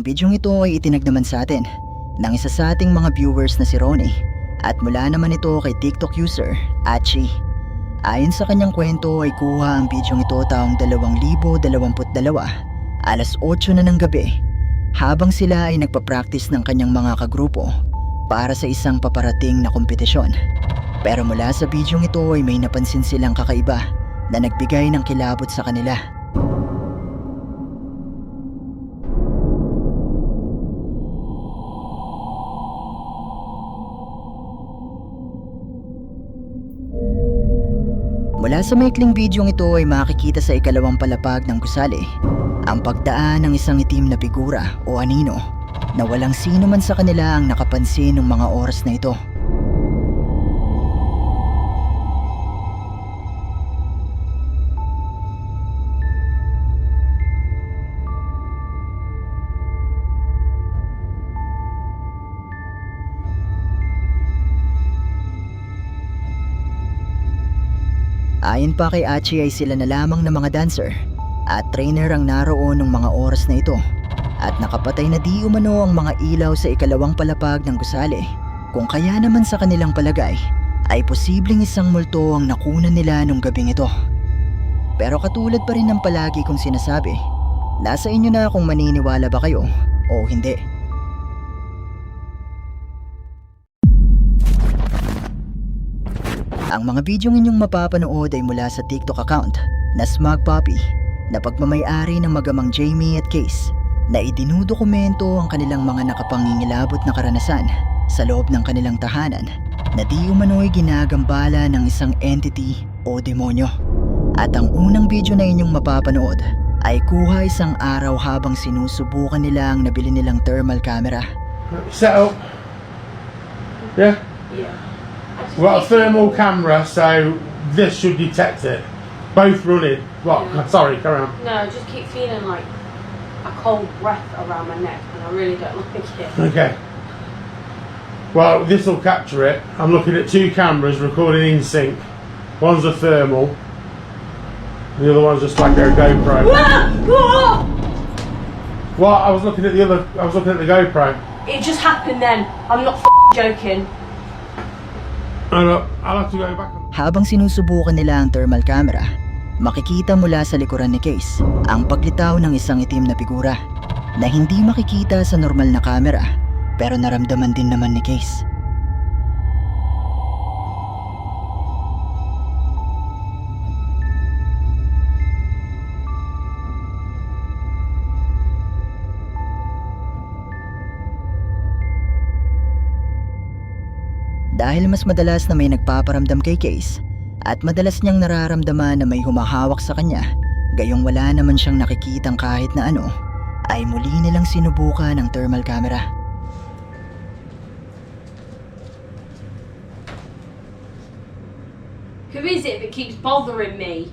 Ang bidyong ito ay itinag naman sa atin ng isa sa ating mga viewers na si Ronnie at mula naman ito kay TikTok user, Achi. Ayon sa kanyang kwento ay kuha ang bidyong ito taong 2022, alas 8 na ng gabi, habang sila ay nagpa-practice ng kanyang mga kagrupo para sa isang paparating na kompetisyon. Pero mula sa bidyong ito ay may napansin silang kakaiba na nagbigay ng kilabot sa kanila. Mula sa maikling bidyong ito ay makikita sa ikalawang palapag ng gusali ang pagdaan ng isang itim na figura o anino na walang sino man sa kanila ang nakapansin ng mga oras na ito. Ayon pa kay Achi ay sila na lamang ng mga dancer at trainer ang naroon ng mga oras na ito at nakapatay na di umano ang mga ilaw sa ikalawang palapag ng gusali. Kung kaya naman sa kanilang palagay ay posibleng isang multo ang nakunan nila nung gabing ito. Pero katulad pa rin ng palagi kong sinasabi, nasa inyo na kung maniniwala ba kayo o hindi. Ang mga bidyong inyong mapapanood ay mula sa TikTok account na Smug Puppy na pagmamayari ng magamang Jamie at Case na idinudokumento ang kanilang mga nakapangingilabot na karanasan sa loob ng kanilang tahanan na di umano'y ginagambala ng isang entity o demonyo. At ang unang video na inyong mapapanood ay kuha isang araw habang sinusubukan nila ang nabili nilang thermal camera. Set up. Yeah. Yeah. We've got a thermal camera, so this should detect it. Both running. What? Yeah. Sorry, carry on. No, I just keep feeling like a cold breath around my neck, and I really don't like it. Okay. Well, this will capture it. I'm looking at two cameras recording in sync. One's a thermal, and the other one's just like a GoPro. Well, I was looking at the other. I was looking at the GoPro. It just happened then. I'm not joking. Habang sinusubukan nila ang thermal camera, makikita mula sa likuran ni Case ang paglitaw ng isang itim na figura na hindi makikita sa normal na camera pero naramdaman din naman ni Case. Dahil mas madalas na may nagpaparamdam kay Case at madalas niyang nararamdaman na may humahawak sa kanya, gayong wala naman siyang nakikitang kahit na ano, ay muli nilang sinubukan ang thermal camera. Who is it that keeps bothering me?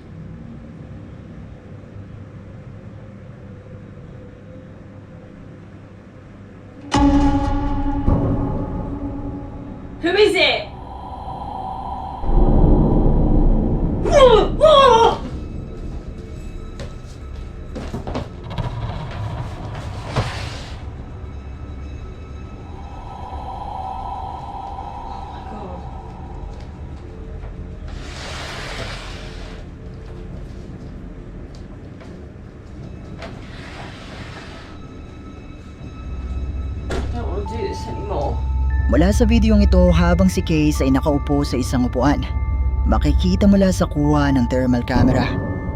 Mula sa videong ito habang si Case ay nakaupo sa isang upuan, makikita mula sa kuha ng thermal camera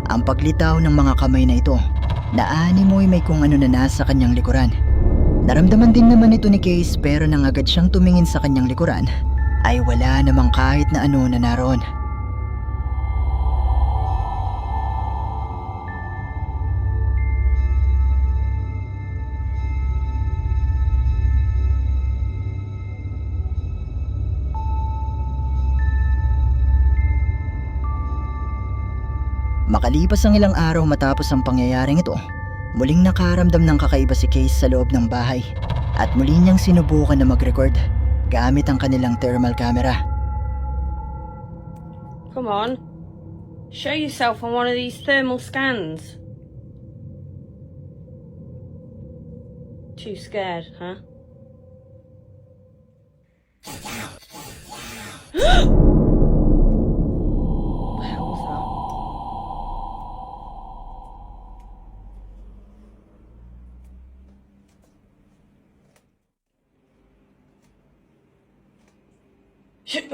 ang paglitaw ng mga kamay na ito na animoy may kung ano na nasa kanyang likuran. Naramdaman din naman ito ni Case pero nang agad siyang tumingin sa kanyang likuran ay wala namang kahit na ano na naroon. Makalipas ang ilang araw matapos ang pangyayaring ito, muling nakaramdam ng kakaiba si Case sa loob ng bahay at muli niyang sinubukan na mag-record gamit ang kanilang thermal camera. Come on. Show yourself on one of these thermal scans. Too scared, huh? Habang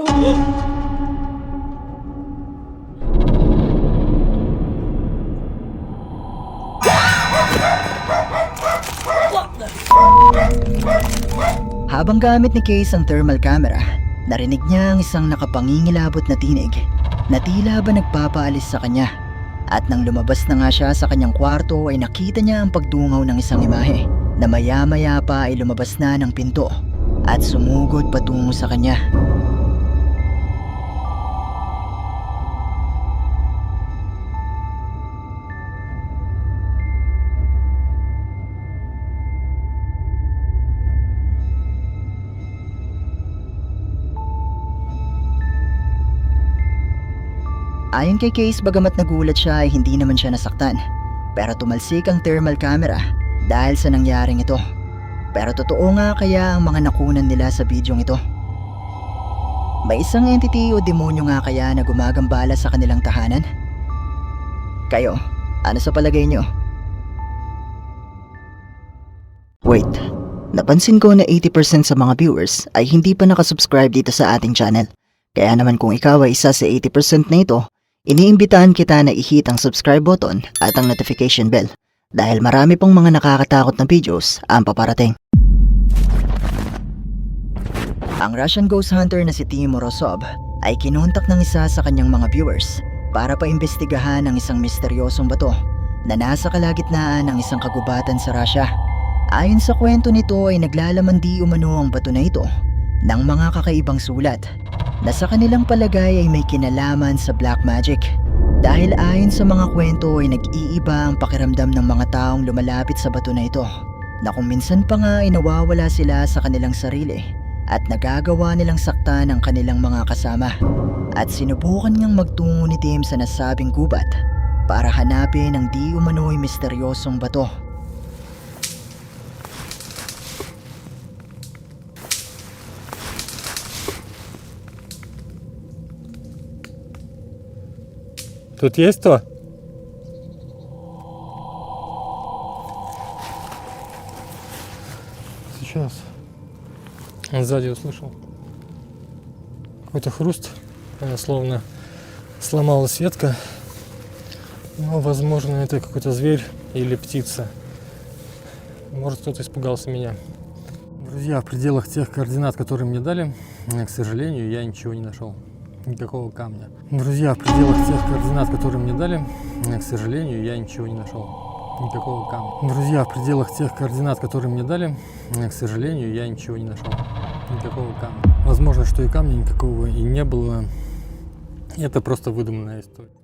gamit ni Case ang thermal camera, narinig niya ang isang nakapangingilabot na tinig na tila ba nagpapaalis sa kanya. At nang lumabas na nga siya sa kanyang kwarto ay nakita niya ang pagdungaw ng isang imahe na maya-maya pa ay lumabas na ng pinto at sumugod patungo sa kanya. Ayon kay Case bagamat nagulat siya ay hindi naman siya nasaktan. Pero tumalsik ang thermal camera dahil sa nangyaring ito. Pero totoo nga kaya ang mga nakunan nila sa bidyong ito. May isang entity o demonyo nga kaya na gumagambala sa kanilang tahanan? Kayo, ano sa palagay nyo? Wait, napansin ko na 80% sa mga viewers ay hindi pa nakasubscribe dito sa ating channel. Kaya naman kung ikaw ay isa sa 80% na ito, iniimbitahan kita na i-hit ang subscribe button at ang notification bell dahil marami pong mga nakakatakot na videos ang paparating. Ang Russian Ghost Hunter na si Timo Rosov ay kinontak ng isa sa kanyang mga viewers para paimbestigahan ang isang misteryosong bato na nasa kalagitnaan ng isang kagubatan sa Russia. Ayon sa kwento nito ay naglalaman di umano ang bato na ito ng mga kakaibang sulat na sa kanilang palagay ay may kinalaman sa black magic. Dahil ayon sa mga kwento ay nag-iiba ang pakiramdam ng mga taong lumalapit sa bato na ito na kung minsan pa nga ay nawawala sila sa kanilang sarili at nagagawa nilang saktan ang kanilang mga kasama. At sinubukan niyang magtungo ni Tim sa nasabing gubat para hanapin ang di umano'y misteryosong bato. Тут есть кто? Сейчас. Он сзади услышал. Какой-то хруст, э, словно сломалась ветка. Но, возможно, это какой-то зверь или птица. Может, кто-то испугался меня. Друзья, в пределах тех координат, которые мне дали, э, к сожалению, я ничего не нашел. Никакого камня. Друзья, в пределах тех координат, которые мне дали, э, к сожалению, я ничего не нашел. Никакого камня. Друзья, в пределах тех координат, которые мне дали, э, к сожалению, я ничего не нашел. Никакого камня. Возможно, что и камня никакого и не было. Это просто выдуманная история.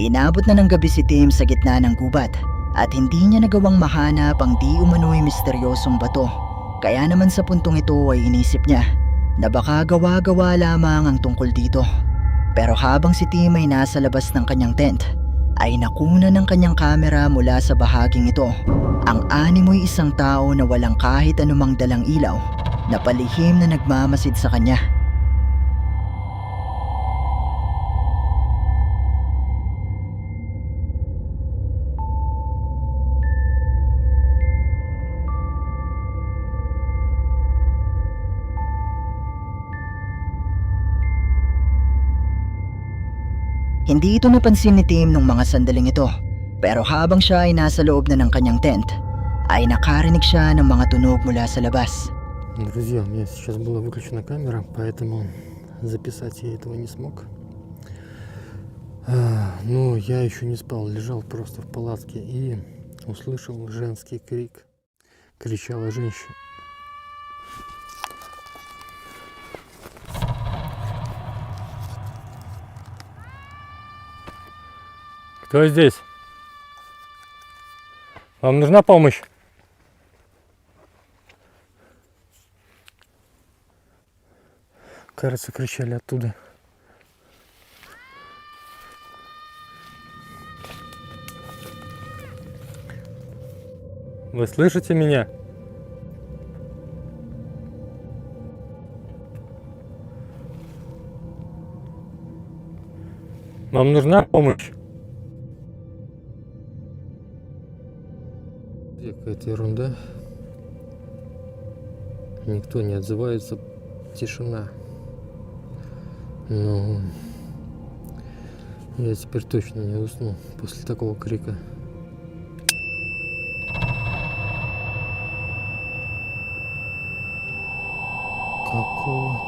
Inabot na ng gabi si Tim sa gitna ng gubat at hindi niya nagawang mahanap ang di umano'y misteryosong bato. Kaya naman sa puntong ito ay inisip niya na baka gawa-gawa lamang ang tungkol dito. Pero habang si Tim ay nasa labas ng kanyang tent, ay nakuna ng kanyang kamera mula sa bahaging ito. Ang animoy isang tao na walang kahit anumang dalang ilaw na palihim na nagmamasid sa kanya. Hindi ito napansin ni Tim nung mga sandaling ito. Pero habang siya ay nasa loob na ng kanyang tent, ay nakarinig siya ng mga tunog mula sa labas. Друзья, у меня сейчас была выключена камера, поэтому записать я этого не смог. А, Но я еще не спал, лежал просто в палатке и услышал женский крик. Кричала женщина. Кто здесь? Вам нужна помощь? Кажется, кричали оттуда. Вы слышите меня? Вам нужна помощь? Какая-то ерунда. Никто не отзывается. Тишина. Ну, я теперь точно не усну после такого крика. Какого?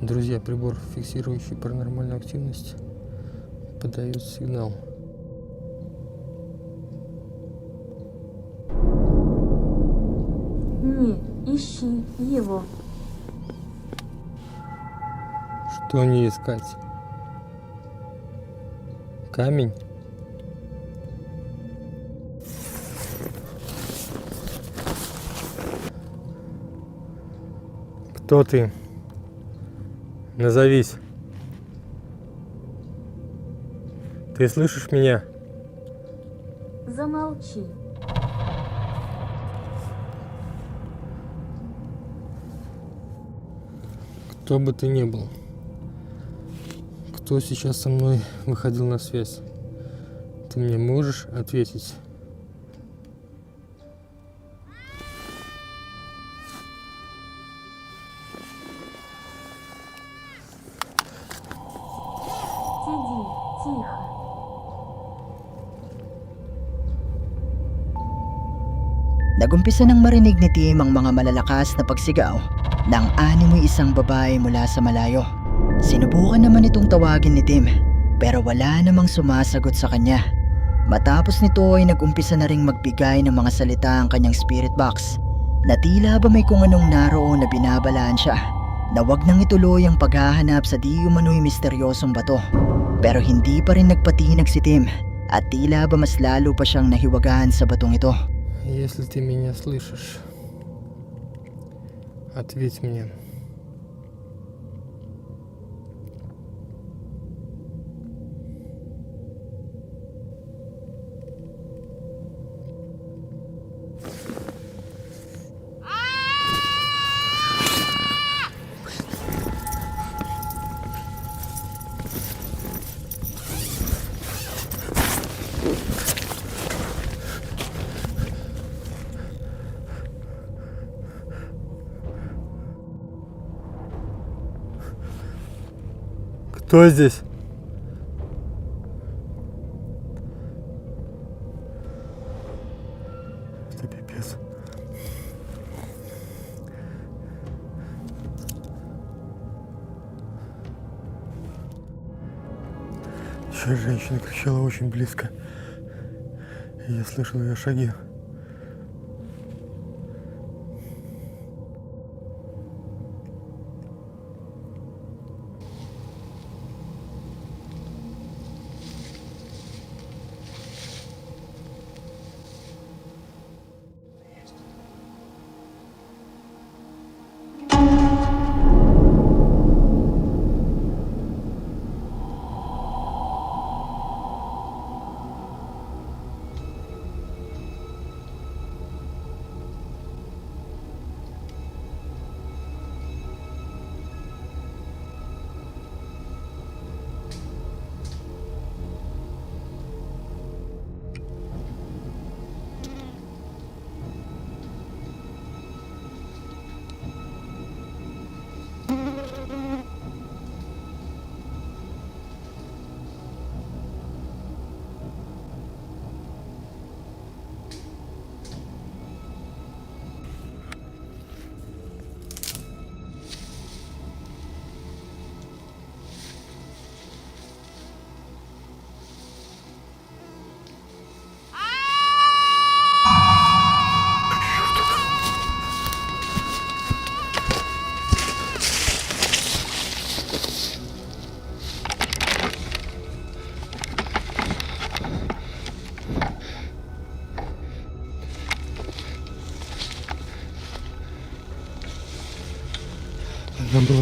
Друзья, прибор, фиксирующий паранормальную активность, подает сигнал. Ні, ищи его. Что не искать? Камень? Кто ты? Назовись. Ты слышишь меня? Замолчи. Кто бы ты ни был. Кто сейчас со мной выходил на связь? Ты мне можешь ответить? Nagumpisa nang marinig ni Tim ang mga malalakas na pagsigaw ng animoy isang babae mula sa malayo. Sinubukan naman itong tawagin ni Tim pero wala namang sumasagot sa kanya. Matapos nito ay nagumpisa na ring magbigay ng mga salita ang kanyang spirit box na tila ba may kung anong naroon na binabalaan siya na wag nang ituloy ang paghahanap sa di umano'y misteryosong bato. Pero hindi pa rin nagpatinag si Tim at tila ba mas lalo pa siyang nahiwagaan sa batong ito. Если ты меня слышишь, ответь мне. Кто здесь? Это пипец. Сейчас женщина кричала очень близко. Я слышал ее шаги.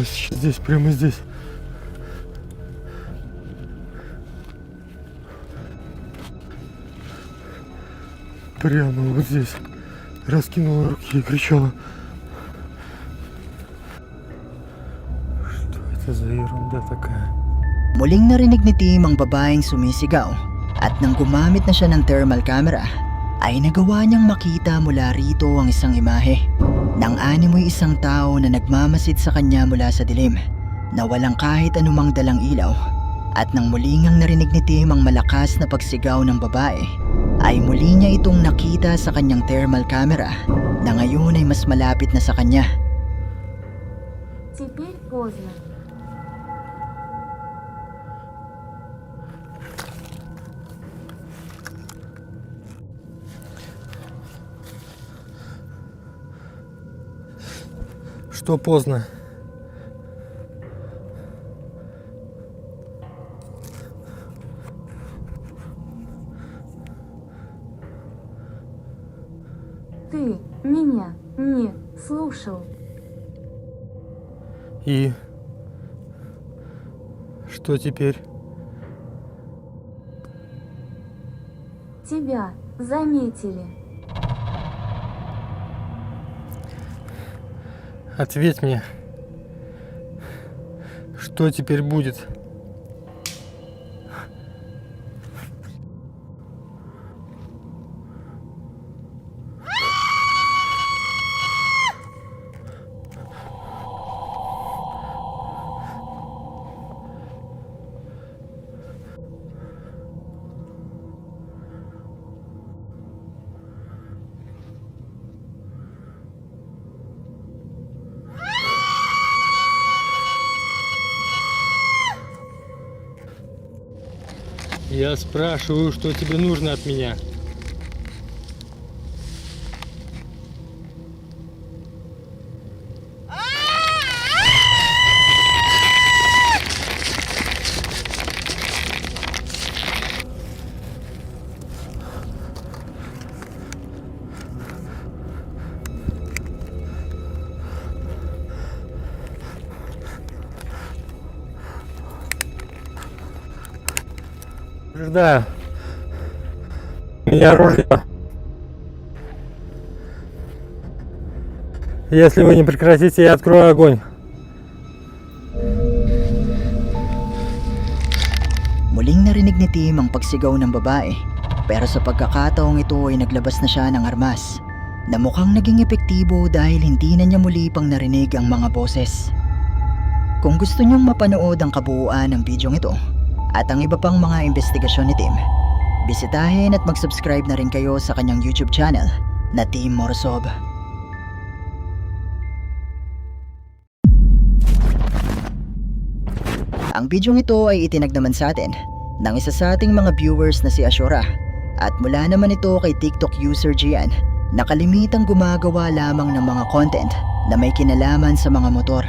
Она была сейчас здесь, прямо здесь. Прямо вот здесь. Раскинула руки и кричала. Что это за ерунда такая? Muling narinig ni Tim ang babaeng sumisigaw at nang gumamit na siya ng thermal camera ay nagawa niyang makita mula rito ang isang imahe. Nang animoy isang tao na nagmamasid sa kanya mula sa dilim na walang kahit anumang dalang ilaw at nang muling ang narinig ni Tim ang malakas na pagsigaw ng babae ay muli niya itong nakita sa kanyang thermal camera na ngayon ay mas malapit na sa kanya. Теперь поздно. Что поздно? Ты меня не слушал. И что теперь? Тебя заметили. Ответь мне. Что теперь будет? Я спрашиваю, что тебе нужно от меня. Предупреждаю. У меня оружие. Если вы не прекратите, я открою огонь. Muling narinig ni Tim ang pagsigaw ng babae pero sa pagkakataong ito ay naglabas na siya ng armas na mukhang naging epektibo dahil hindi na niya muli pang narinig ang mga boses. Kung gusto niyong mapanood ang kabuuan ng bidyong ito at ang iba pang mga investigasyon ni Tim, bisitahin at mag-subscribe na rin kayo sa kanyang YouTube channel na Team Morsob. Ang bidyong ito ay itinag naman sa atin ng isa sa ating mga viewers na si Ashura at mula naman ito kay TikTok user Gian na kalimitang gumagawa lamang ng mga content na may kinalaman sa mga motor.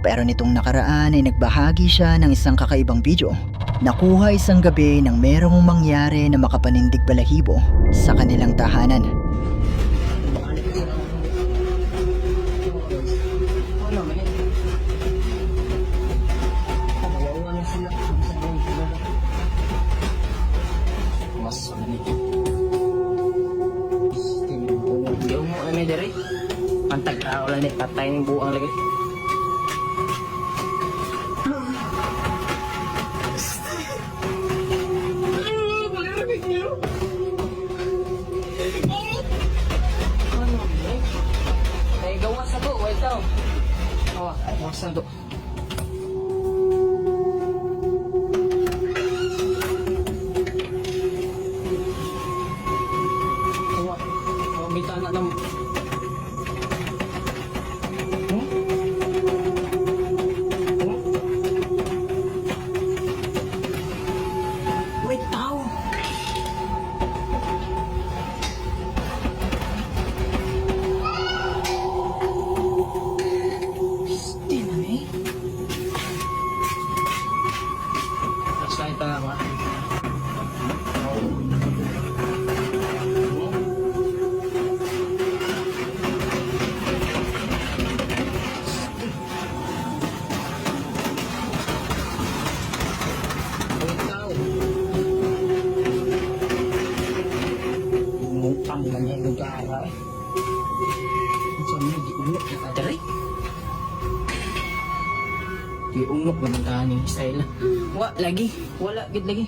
Pero nitong nakaraan ay nagbahagi siya ng isang kakaibang video. Nakuha isang gabi nang merong mangyari na makapanindig balahibo sa kanilang tahanan. mas ano diri. Pantag ka ulan ni patay ning buang lagi. さんと lagi, wala gid lagi.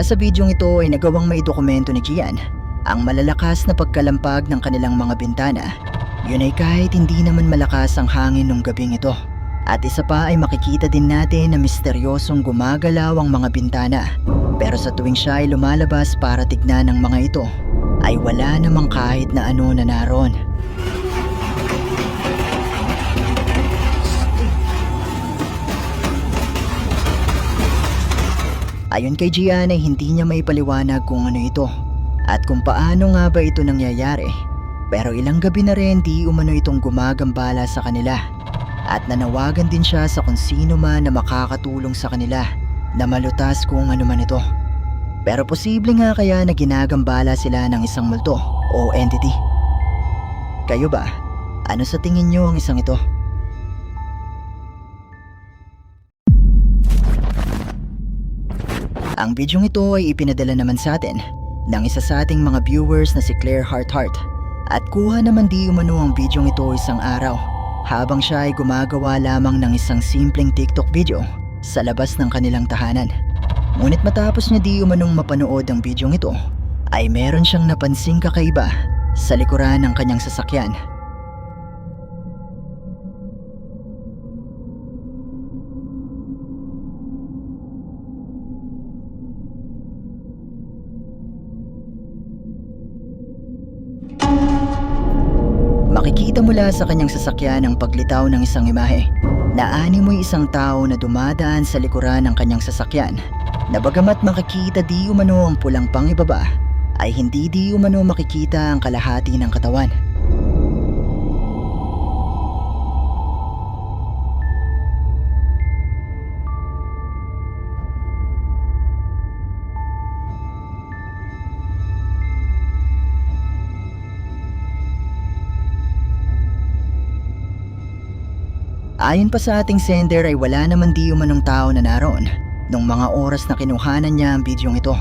Sa bidyong ito ay nagawang may dokumento ni Gian ang malalakas na pagkalampag ng kanilang mga bintana. Yun ay kahit hindi naman malakas ang hangin nung gabing ito. At isa pa ay makikita din natin na misteryosong gumagalaw ang mga bintana. Pero sa tuwing siya ay lumalabas para tignan ng mga ito, ay wala namang kahit na ano na naroon. Ayon kay Gian ay hindi niya maipaliwanag kung ano ito at kung paano nga ba ito nangyayari. Pero ilang gabi na rin di umano itong gumagambala sa kanila at nanawagan din siya sa kung sino man na makakatulong sa kanila na malutas kung ano man ito. Pero posible nga kaya na ginagambala sila ng isang multo o entity. Kayo ba? Ano sa tingin niyo ang isang ito? Ang bidyong ito ay ipinadala naman sa atin ng isa sa ating mga viewers na si Claire Harthart at kuha naman di umano ang bidyong ito isang araw habang siya ay gumagawa lamang ng isang simpleng TikTok video sa labas ng kanilang tahanan. Ngunit matapos niya di umanong mapanood ang bidyong ito ay meron siyang napansing kakaiba sa likuran ng kanyang sasakyan. Mula sa kanyang sasakyan ang paglitaw ng isang imahe na animoy isang tao na dumadaan sa likuran ng kanyang sasakyan na bagamat makikita di umano ang pulang pangibaba ay hindi di umano makikita ang kalahati ng katawan. Ayon pa sa ating sender ay wala naman di umanong tao na naroon nung mga oras na kinuhanan niya ang bidyong ito.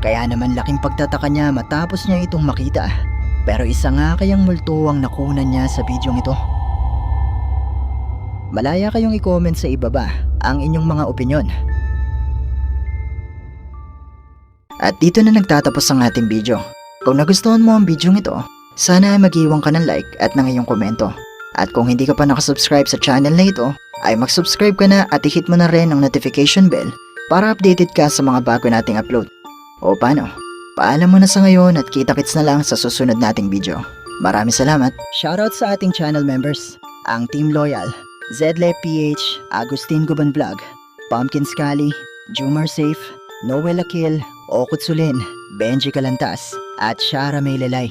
Kaya naman laking pagtataka niya matapos niya itong makita. Pero isa nga kayang multo ang nakunan niya sa bidyong ito. Malaya kayong i-comment sa ibaba ang inyong mga opinyon. At dito na nagtatapos ang ating video. Kung nagustuhan mo ang bidyong ito, sana ay mag-iwan ka ng like at ng iyong komento. At kung hindi ka pa nakasubscribe sa channel na ito, ay mag-subscribe ka na at i-hit mo na rin ang notification bell para updated ka sa mga bago nating upload. O paano? Paalam mo na sa ngayon at kita-kits na lang sa susunod nating video. Maraming salamat. Shoutout sa ating channel members, ang Team Loyal, Zedle PH, Agustin Guban Vlog, Pumpkin Scally, Jumar Safe, Noel Akil, Okut Sulin, Benji Kalantas, at Shara Maylelay.